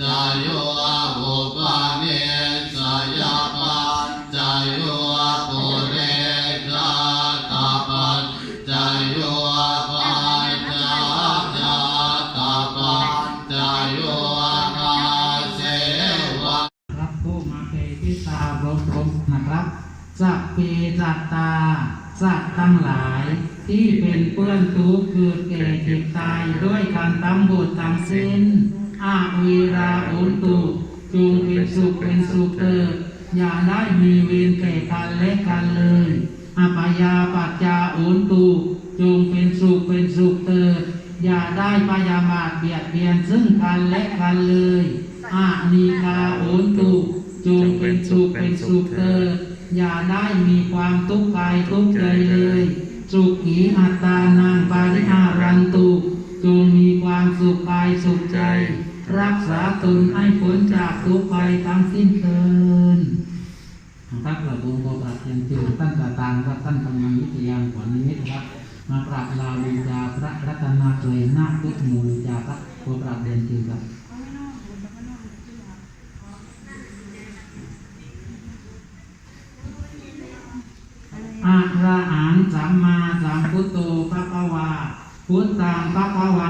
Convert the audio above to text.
จโยอุปาเนสยาปัจจโยปุเรชาตาปัจจโยปัจจาตาปัจจโยนาเสวะรับผู้มาเปทิตาบรมรนะครับสัพเพสัตตาสัตว์ทั้งหลาย ที่เป็นเพื่อนทุกข์คือเกิดเจ็บตายด้วยการตั้งบุตรทั้งสิ้น อาวีราอุนตุจงเป็นสุขเป็นสุขเถิดอย่าได้มีเวรแก่กันและกันเลยอปยาปัจจาอุนตุจงเป็นสุขเป็นสุขเถิดอย่าได้พยามาเบียดเบียนซึ่งกันและกันเลยอานีคาอุนตุจงเป็นสุขเป็นสุขเถิดอย่าได้มีความทุกข์กายทุกข์ใจเลย สุขีอัตตานังปาริหารันตุจง รักษาตนให้พ้นจากทุกข์ไปทั้งสิ้นเทินครับเราบุญโบราณยังจืดตั้งแต่ตางว่าท่านกำลังวิทยาขวัญนิมิตครับมาปราบลาบูชาพระรัตนตรัยนาคพุทธมูลจาพระโบราณเรียนจืดครับอะระหังสัมมาสัมพุทโธพระภวาพุทธังพระภวา